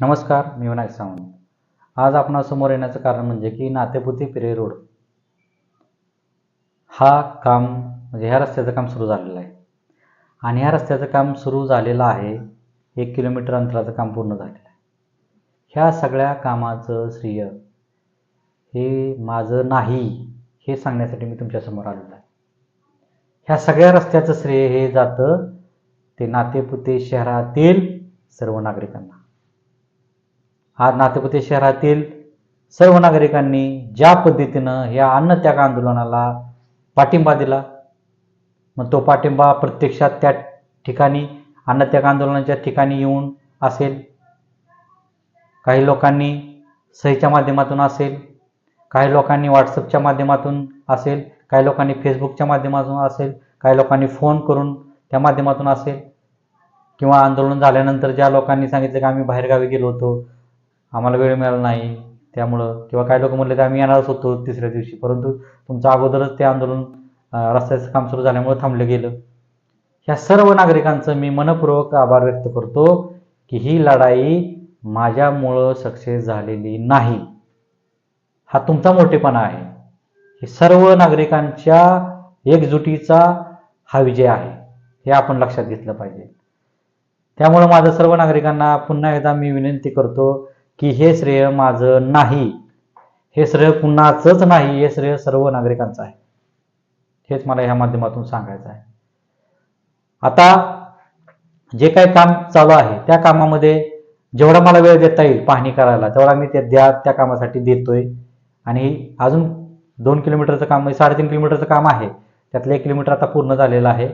नमस्कार मी विनायक सावंत. आज आपणासमोर येण्याचं कारण म्हणजे की नातेपुती पिरे रोड. हा काम म्हणजे ह्या रस्त्याचं काम सुरू झालेलं आहे. आणि ह्या रस्त्याचं काम सुरू झालेलं आहे एक किलोमीटर अंतराचं काम पूर्ण झालेलं आहे. ह्या सगळ्या कामाचं श्रेय हे माझं नाही हे सांगण्यासाठी मी तुमच्यासमोर आलेलो आहे. ह्या सगळ्या रस्त्याचं श्रेय हे जातं ते नातेपुते शहरातील सर्व नागरिकांना. आज नातेपुते शहरातील सर्व नागरिकांनी ज्या पद्धतीनं या अन्नत्याग आंदोलनाला पाठिंबा दिला मग तो पाठिंबा प्रत्यक्षात त्या ठिकाणी अन्नत्याग आंदोलनाच्या ठिकाणी येऊन असेल. काही लोकांनी सहीच्या माध्यमातून असेल काही लोकांनी व्हॉट्सअपच्या माध्यमातून असेल काही लोकांनी फेसबुकच्या माध्यमातून असेल काही लोकांनी फोन करून त्या माध्यमातून असेल. किंवा आंदोलन झाल्यानंतर ज्या लोकांनी सांगितलं की आम्ही बाहेरगावी गेलो होतो आम्हाला वेळ मिळाला नाही. त्यामुळं किंवा काही लोक म्हणले की आम्ही येणारच होतो तिसऱ्या दिवशी. परंतु तुमचं अगोदरच ते आंदोलन रस्त्याचं काम सुरू झाल्यामुळे थांबलं गेलं. ह्या सर्व नागरिकांचं मी मनपूर्वक आभार व्यक्त करतो की ही लढाई माझ्यामुळं सक्सेस झालेली नाही. हा तुमचा मोठेपणा आहे. हे सर्व नागरिकांच्या एकजुटीचा हा विजय आहे. हे आपण लक्षात घेतलं पाहिजे. त्यामुळं माझं सर्व नागरिकांना पुन्हा एकदा मी विनंती करतो की हे श्रेय माझं नाही. हे श्रेय कुणाचंच नाही हे श्रेय सर्व नागरिकांचं आहे. हेच मला ह्या माध्यमातून सांगायचं आहे. आता जे काही काम चालू आहे त्या कामामध्ये जेवढा मला वेळ देता येईल पाहणी करायला तेवढा मी ते द्या त्या कामासाठी देतोय. आणि अजून दोन किलोमीटरचं काम म्हणजे साडेतीन किलोमीटरचं काम आहे. त्यातलं एक किलोमीटर आता पूर्ण झालेलं आहे.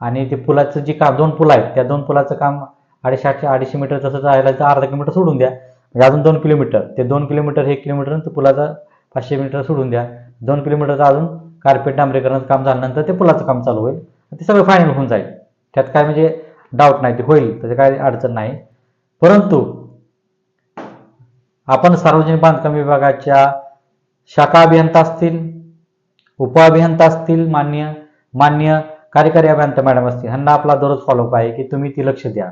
आणि ते पुलाचं जे काम दोन पुलं आहेत त्या दोन पुलाचं काम अडीचशे आठशे अडीचशे मीटर तसं जायला तर अर्धा किलोमीटर सोडून द्या. म्हणजे अजून दोन किलोमीटर. ते दोन किलोमीटर एक किलोमीटर ते पुलाचा पाचशे मीटर सोडून द्या. दोन किलोमीटरचं अजून कार्पेट डांबरीकरणाचं काम झाल्यानंतर ते पुलाचं काम चालू होईल. ते सगळं फायनल होऊन जाईल. त्यात काय म्हणजे डाऊट नाही ते होईल. त्याची काय अडचण नाही. परंतु आपण सार्वजनिक बांधकाम विभागाच्या शाखा अभियंता असतील उपअभियंता असतील मान्य मान्य कार्यकारी अभियंता मॅडम असतील ह्यांना आपला दररोज फॉलोअप आहे की तुम्ही ती लक्ष द्या.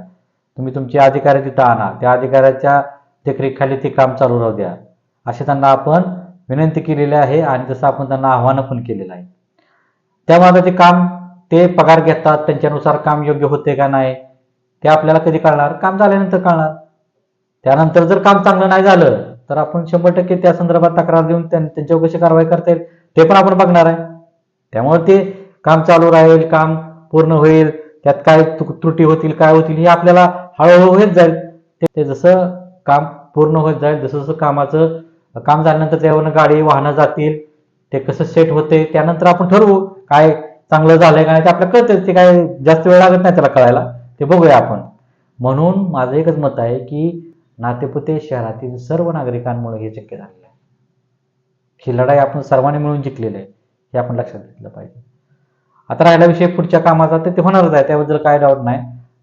तुम्ही तुमचे अधिकारी तिथं आणा. त्या अधिकाऱ्याच्या देखरेखीखाली ते काम चालू राहू द्या. असे त्यांना आपण विनंती केलेली आहे आणि तसं आपण त्यांना आव्हानं पण केलेलं आहे. त्यामध्ये ते काम ते पगार घेतात त्यांच्यानुसार काम योग्य होते का नाही ते आपल्याला कधी कळणार? काम झाल्यानंतर कळणार. त्यानंतर जर काम चांगलं नाही झालं तर आपण शंभर टक्के त्या संदर्भात तक्रार देऊन त्यांच्यावर कशी कारवाई करता येईल. ते पण आपण बघणार आहे. त्यामुळे ते काम चालू राहील काम पूर्ण होईल त्यात काय त्रुटी होतील काय होतील हे आपल्याला हळूहळू होत जाईल. ते जसं काम पूर्ण होत जाईल. जसं जसं कामाचं काम झाल्यानंतर त्यावरनं गाडी वाहनं जातील ते कसं सेट होते त्यानंतर आपण ठरवू काय चांगलं झालंय का नाही ते आपल्याला कळतं. ते काय जास्त वेळ लागत नाही त्याला कळायला. ते बघूया आपण. म्हणून माझं एकच मत आहे की नातेपुते शहरातील सर्व नागरिकांमुळे हे शक्य झालेलं आहे. ही लढाई आपण सर्वांनी मिळून जिंकलेली आहे हे आपण लक्षात घेतलं पाहिजे. आता राहिला विषय पुढच्या कामाचा तर ते होणारच आहे. त्याबद्दल काय डाऊट नाही.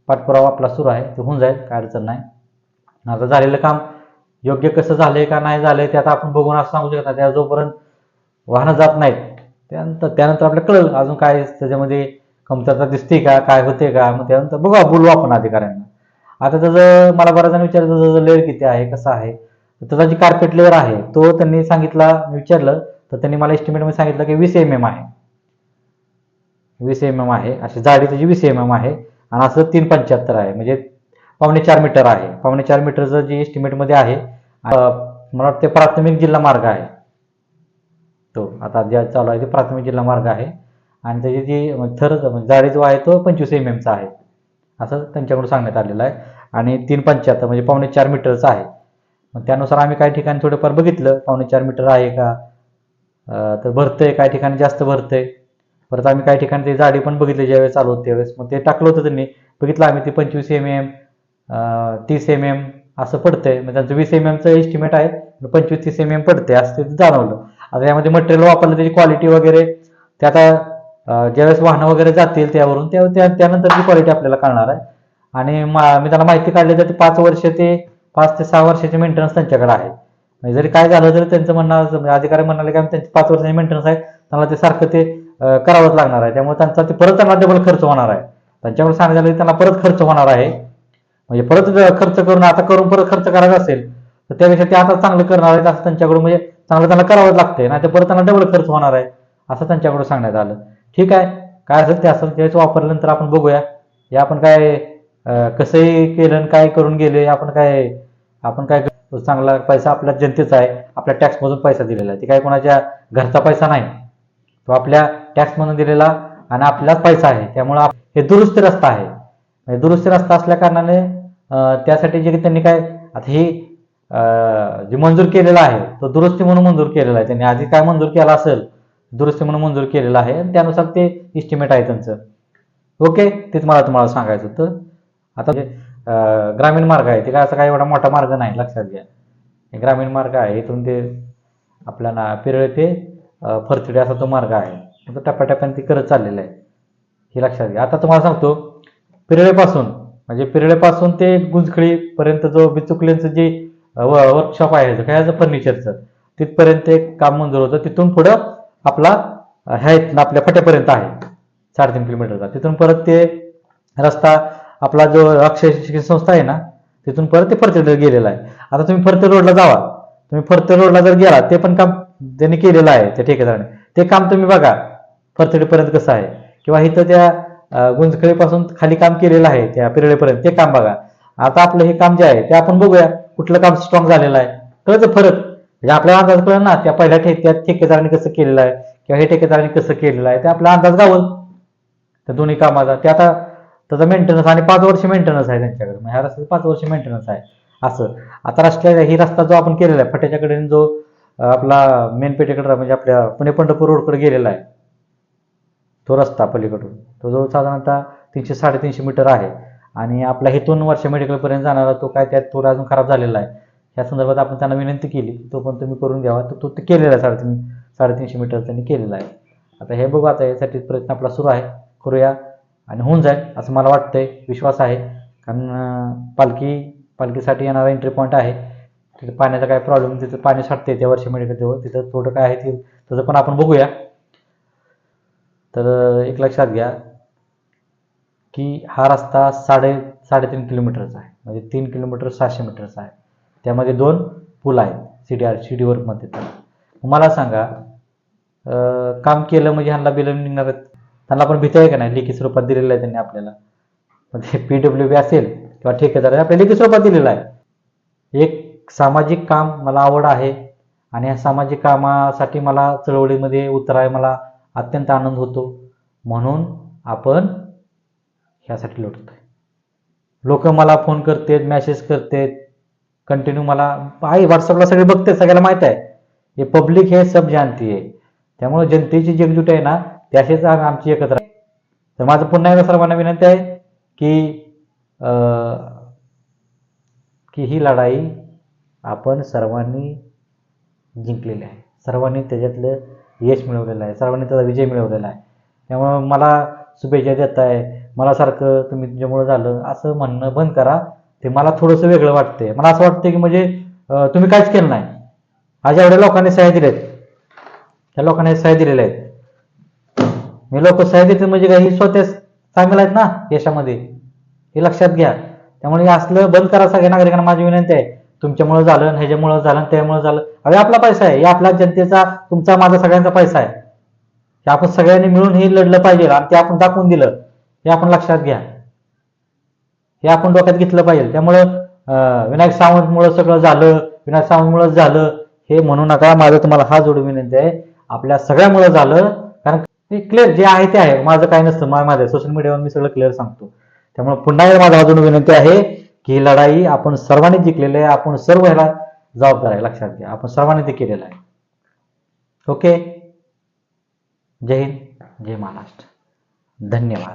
पाठपुरावा आपला सुरू आहे. ते होऊन जाईल. काय अडचण नाही. आता झालेलं काम योग्य कसं झालंय का नाही झालंय ते आता आपण बघून असं सांगू शकत त्या जोपर्यंत वाहनं जात नाहीत त्यानंतर त्यानंतर आपल्याला कळलं अजून काय त्याच्यामध्ये कमतरता दिसते का काय होते का? मग त्यानंतर बघू बोलू आपण अधिकाऱ्यांना. आता त्याचं मला बऱ्याच जण विचारलं त्याचं लेअर किती आहे कसं आहे? तर त्याचा जी कार्पेट लेअर आहे तो त्यांनी सांगितला मी विचारलं तर त्यांनी मला एस्टिमेटमध्ये सांगितलं की वीस एम एम आहे. वीस एम एम आहे अशी जाडी त्याची वीस एम एम आहे आणि असं तीन पंच्याहत्तर आहे. म्हणजे पावणे चार मीटर आहे. पावणे चार मीटरचं जे एस्टिमेटमध्ये आहे मला वाटतं प्राथमिक जिल्हा मार्ग आहे. तो आता ज्या चालू आहे ते प्राथमिक जिल्हा मार्ग आहे. आणि त्याची जी थर जाडी जो आहे तो पंचवीस एम एमचा आहे. असं त्यांच्याकडून सांगण्यात आलेलं आहे. आणि तीन पंच्याहत्तर म्हणजे पावणे चार मीटरचं आहे. मग त्यानुसार आम्ही काही ठिकाणी थोडंफार बघितलं पावणे चार मीटर आहे का? तर भरतंय काही ठिकाणी जास्त भरतंय. परत आम्ही काही ठिकाणी ते जाडी पण बघितली ज्यावेळेस चालू होते त्यावेळेस. मग ते टाकलं होतं त्यांनी. बघितलं आम्ही ते पंचवीस एम एम तीस एम एम असं पडतंय. म्हणजे त्यांचं वीस एम एमचं एस्टिमेट आहे. पंचवीस तीस एम एम पडते असं ते जाणवलं. आता यामध्ये मटेरियल वापरलं त्याची क्वालिटी वगैरे. ते आता ज्यावेळेस वाहनं वगैरे जातील त्यावरून त्या त्यानंतर ती क्वालिटी आपल्याला कळणार आहे. आणि मी त्याला माहिती काढली तर ते पाच वर्ष ते पाच ते सहा वर्षाचे मेंटेनन्स त्यांच्याकडे आहे. म्हणजे जरी काय झालं तरी त्यांचं म्हणणं म्हणजे अधिकारी म्हणाले की त्यांचे पाच वर्षाचे मेंटेनन्स आहे. त्यांना ते सारखं ते करावंच लागणार आहे. त्यामुळे त्यांचा ते परत त्यांना डबल खर्च होणार आहे. त्यांच्याकडे सांगितलं की त्यांना परत खर्च होणार आहे. म्हणजे परत खर्च करून आता करून परत खर्च करायचा असेल तर त्यापेक्षा ते आता चांगलं करणार आहेत असं त्यांच्याकडून म्हणजे चांगलं त्यांना करावंच लागतंय. नाही तर परत त्यांना डबल खर्च होणार आहे असं त्यांच्याकडून सांगण्यात आलं. ठीक आहे. काय असेल ते असेल त्याच वापरल्यानंतर आपण बघूया. हे आपण काय कसंही केलं आणि काय करून गेले आपण काय आपण काय करतो? चांगला पैसा आपल्या जनतेचा आहे. आपल्या टॅक्समधून पैसा दिलेला आहे. ते काय कोणाच्या घरचा पैसा नाही. तो आपल्या टॅक्समधून दिलेला आणि आपलाच पैसा आहे. त्यामुळं हे दुरुस्ती रस्ता आहे. म्हणजे दुरुस्ती रस्ता असल्या कारणाने त्यासाठी जे त्यांनी काय आता हे जे मंजूर केलेला आहे तो दुरुस्ती म्हणून मंजूर केलेला आहे. त्यांनी आधी काय मंजूर केला असेल दुरुस्ती म्हणून मंजूर केलेला आहे आणि त्यानुसार ते इस्टिमेट आहे त्यांचं. ओके? तेच मला तुम्हाला सांगायचं होतं. आता जे ग्रामीण मार्ग आहे ते काय असं काही एवढा मोठा मार्ग नाही लक्षात घ्या. ग्रामीण मार्ग आहे इथून ते आपला ना पिरळे ते फरतडे असा तो मार्ग आहे. तो टप्प्याटप्प्याने ते करत चाललेला आहे. हे लक्षात घ्या. आता तुम्हाला सांगतो पिरळेपासून म्हणजे पिरळेपासून ते गुंजखळीपर्यंत जो बिचुकलेंचं जे वर्कशॉप आहे काय फर्निचरचं तिथपर्यंत एक काम मंजूर होतं. तिथून पुढं आपला ह्या आपल्या फट्यापर्यंत आहे साडेतीन किलोमीटरचा. तिथून परत ते रस्ता आपला जो अक्षय शिक्षण संस्था आहे ना तिथून परत ते फरते गेलेला आहे. आता तुम्ही फरते रोडला जावा. तुम्ही फरते रोडला जर गेला ते पण काम त्यांनी केलेलं आहे त्या ठेकेदाराने. ते काम तुम्ही बघा फरतडीपर्यंत कसं आहे. किंवा इथं त्या गुंजखळीपासून खाली काम केलेलं आहे त्या पिरळेपर्यंत. ते काम बघा. आता आपलं हे काम जे आहे ते आपण बघूया. कुठलं काम स्ट्रॉंग झालेलं आहे. कळतं फरक. म्हणजे आपल्याला अंदाज कळलं ना त्या पहिल्या ठे त्या ठेकेदाराने कसं केलेलं आहे किंवा हे ठेकेदाराने कसं केलेलं आहे ते आपला अंदाज गावल. त्या दोन्ही कामाचा. ते आता त्याचा मेंटेनन्स आणि पाच वर्ष मेंटेनन्स आहे त्यांच्याकडे. ह्या रस्त्याचं पाच वर्ष मेंटेनन्स आहे. असं. आता रस्त्या ही रस्ता जो आपण केलेला आहे फट्याच्याकडे जो आपला मेन पेठेकडे म्हणजे आपल्या पुणे पंढरपूर रोडकडे गेलेला आहे तो रस्ता पलीकडून. तो जो साधारणतः तीनशे साडेतीनशे मीटर आहे. आणि आपला दोन वर्ष मेडिकलपर्यंत जाणारा तो काय त्यात थोडा अजून खराब झालेला आहे. या संदर्भात आपण त्यांना विनंती केली तो पण तुम्ही करून घ्यावा. तर तो ते केलेला आहे साडेतीन साडेतीनशे मीटर त्यांनी केलेला आहे. आता हे बघू आता यासाठी प्रयत्न आपला सुरू आहे. करूया आणि होऊन जाईल असं मला वाटतंय. विश्वास आहे. कारण पालखी पालखीसाठी येणारा एंट्री पॉईंट आहे. तिथे पाण्याचा काय प्रॉब्लेम तिथं पाणी साठते त्या वर्षी मेडिकल जवळ तिथं थोडं काय आहे ते तसं पण आपण बघूया. तर एक लक्षात घ्या की हा रस्ता साडे साडेतीन किलोमीटरचा आहे. म्हणजे तीन किलोमीटर सहाशे मीटरचा आहे. त्यामध्ये दोन पूल आहेत C D R C D वर्कमध्ये तर मला सांगा काम केलं म्हणजे ह्यांना बिलं निघणार आहेत त्यांना पण भीती आहे का नाही? लेखी स्वरूपात दिलेलं आहे त्यांनी आपल्याला. म्हणजे पी डब्ल्यू बी असेल किंवा ठेकेदार आहे, आपल्या लेखी स्वरूपात दिलेलं आहे. एक सामाजिक काम मला आवड आहे आणि या सामाजिक कामासाठी मला चळवळीमध्ये उतराय मला अत्यंत आनंद होतो. म्हणून आपण ह्यासाठी लढतोय. लोक मला फोन करतेत मेसेज करतेत. कंटिन्यू मला आहे व्हॉट्सअपला सगळे बघते सगळ्याला माहीत आहे. हे पब्लिक हे सब जानती आहे. त्यामुळे जनतेची जी एकजूट आहे ना त्याशीच आमची एकत्र आहे. तर माझं पुन्हा एकदा सर्वांना विनंती आहे की अं, की ही लढाई आपण सर्वांनी जिंकलेली आहे. सर्वांनी त्याच्यातलं यश मिळवलेलं आहे सर्वांनी त्याचा विजय मिळवलेला आहे. त्यामुळं मला शुभेच्छा देत आहे मला सारखं तुम्ही तुमच्यामुळं झालं असं म्हणणं बंद करा. ते मला थोडंसं वेगळं वाटतंय. मला असं वाटतं की म्हणजे तुम्ही काहीच केलं नाही. आज एवढ्या लोकांनी सह्या दिल्यात. त्या लोकांनी सह्या दिलेल्या आहेत. मी लोक सह्या देते म्हणजे काही स्वतः चांगलं आहेत ना यशामध्ये. हे लक्षात घ्या. त्यामुळे असलं बंद करा सगळ्या नागरिकांना माझी विनंती आहे. तुमच्यामुळे झालं ह्याच्यामुळे ह्याच्यामुळं झालं त्यामुळे झालं. अरे आपला पैसा आहे. हे आपल्या जनतेचा तुमचा माझा सगळ्यांचा पैसा आहे. हे आपण सगळ्यांनी मिळून हे लढलं पाहिजे आणि ते आपण दाखवून दिलं. हे आपण लक्षात घ्या. हे आपण डोक्यात घेतलं पाहिजे. त्यामुळं विनायक सावंतमुळं सगळं झालं. विनायक सावंतमुळं झालं. हे म्हणू नका. माझं तुम्हाला हा जोड विनंती आहे. आपल्या सगळ्यामुळं झालं. कारण क्लिअर जे आहे ते आहे. माझं काय नसतं. माझ्या माझं सोशल मीडियावर मी सगळं क्लिअर सांगतो. त्यामुळे पुन्हा माझा अजून विनंती आहे. ही लढाई आपण सर्वांनी जिंकलेली आहे आपण सर्व ह्याला जबाबदार आहे. लक्षात घ्या आपण सर्वांनी ते केलेलं आहे. ओके? जय हिंद जय महाराष्ट्र. धन्यवाद.